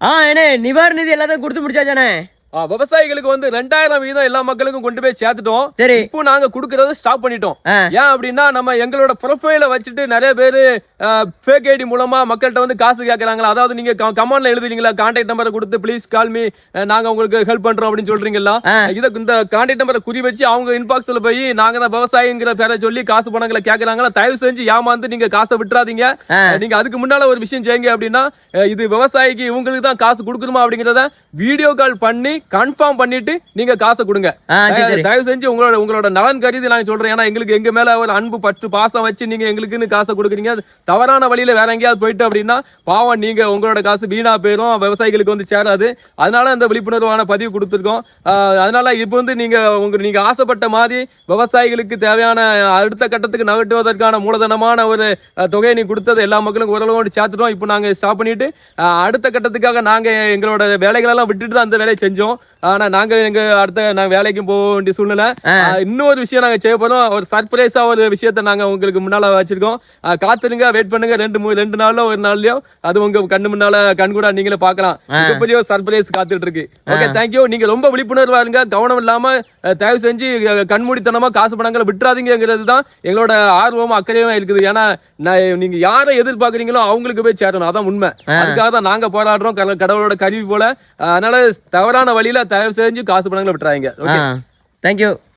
ஆ அண்ணே நிவாரண நிதி எல்லாத்தையும் கொடுத்து முடிச்சாச்சானே? விவசாயிகளுக்கு வந்து ரெண்டாயிரம் வீதம் எல்லா மக்களுக்கும் கொண்டு போய் சேர்த்துட்டோம். சரி. இப்போ நாங்க குடுக்கறத ஸ்டாப் பண்ணிட்டோம். ஏன் அப்படின்னா நம்ம எங்களோட ப்ரொஃபைல வச்சுட்டு நிறைய பேர் ஃபேக் ஐடி மூலமா மக்கள்கிட்ட வந்து காசு கேட்கறாங்களா அதாவது நீங்க கமெண்ட்ல எழுதுறீங்களா? கான்டாக்ட் நம்பரை கொடுத்து ப்ளீஸ் கால் மீ நாங்க உங்களுக்கு ஹெல்ப் பண்றோம் அப்படின்னு சொல்றீங்களா. இத இந்த கான்டாக்ட் நம்பரை குறி வச்சு அவங்க இன்பாக்ஸ்ல போய் நாங்க தான் விவசாயிங்கிற பேரை சொல்லி காசு பணங்களை கேட்கறாங்களா தயவு செஞ்சு ஏமாந்து நீங்க காசை விட்டுறாதீங்க. நீங்க அதுக்கு முன்னால ஒரு விஷயம் செய்யுங்க அப்படின்னா இது விவசாயிக்கு இவங்களுக்கு தான் காசு கொடுக்கணுமா அப்படிங்கறத வீடியோ கால் பண்ணி கன்ஃபார்ம் பண்ணிட்டு நீங்க காசை கொடுங்க. தயவு செஞ்சு உங்களோட உங்களோட நலன் கருதி நான் சொல்றேன். ஏன்னா எங்களுக்கு எங்க மேல ஒரு அன்பு பற்று பாசம் வச்சு நீங்க எங்களுக்குன்னு காசை கொடுக்குறீங்க. தவறான வழியில வேற எங்கேயாவது போயிட்டு அப்படின்னா பாவம் நீங்க உங்களோட காசு வீணா போயிடும் விவசாயிகளுக்கு வந்து சேராது. அதனால அந்த விழிப்புணர்வான பதிவு கொடுத்துருக்கோம். அதனால இப்போ வந்து நீங்க உங்க நீங்க ஆசைப்பட்ட மாதிரி விவசாயிகளுக்கு தேவையான அடுத்த கட்டத்துக்கு நகட்டுவதற்கான மூலதனமான ஒரு தொகையை நீ கொடுத்தது எல்லா மக்களுக்கும் ஓரளவோடு சேர்த்துட்டோம் இப்போ நாங்க ஸ்டாப் பண்ணிட்டு அடுத்த கட்டத்துக்காக நாங்க எங்களோட வேலைகளெல்லாம் விட்டுட்டு தான் அந்த வேலையை செஞ்சோம். ஆனா நாங்க எங்க அடுத்த நாங்க வேலைக்கும் போக வேண்டிய சூழ்நிலை. இன்னொரு விஷயம் நாங்க செய்ய போறோம். ஒரு சர்ப்ரைஸா ஒரு விஷயத்தை நாங்க உங்களுக்கு முன்னால வச்சிருக்கோம். காத்துருங்க வெயிட் பண்ணுங்க. ரெண்டு மூணு ரெண்டு நாள்ல ஒரு நாள்லயோ அது உங்க கண்ணு முன்னால கண் கூட நீங்களே பார்க்கலாம். ஆ. மிகப்பெரிய ஒரு சர்ப்ரைஸ் காத்துட்டு இருக்கு ஓகே தேங்க்யூ நீங்க ரொம்ப விழிப்புணர்வா இருங்க. கவனம் இல்லாம தயவு செஞ்சு கண்மூடித்தனமா காசு பணங்களை விட்டுறாதீங்கிறது தான் எங்களோட ஆர்வமும் அக்கறையும் இருக்குது. ஏன்னா நீங்க யாரை எதிர்பார்க்கறீங்களோ அவங்களுக்கு போய் சேரணும். அதான் உண்மை. அதுக்காக தான் நாங்க போராடுறோம். கடவுள்- கடவுளோட கருவி போல. அதனால தவறான வழியில தயவு செஞ்சு காசு பணங்களை விட்டுறாங்க தேங்க்யூ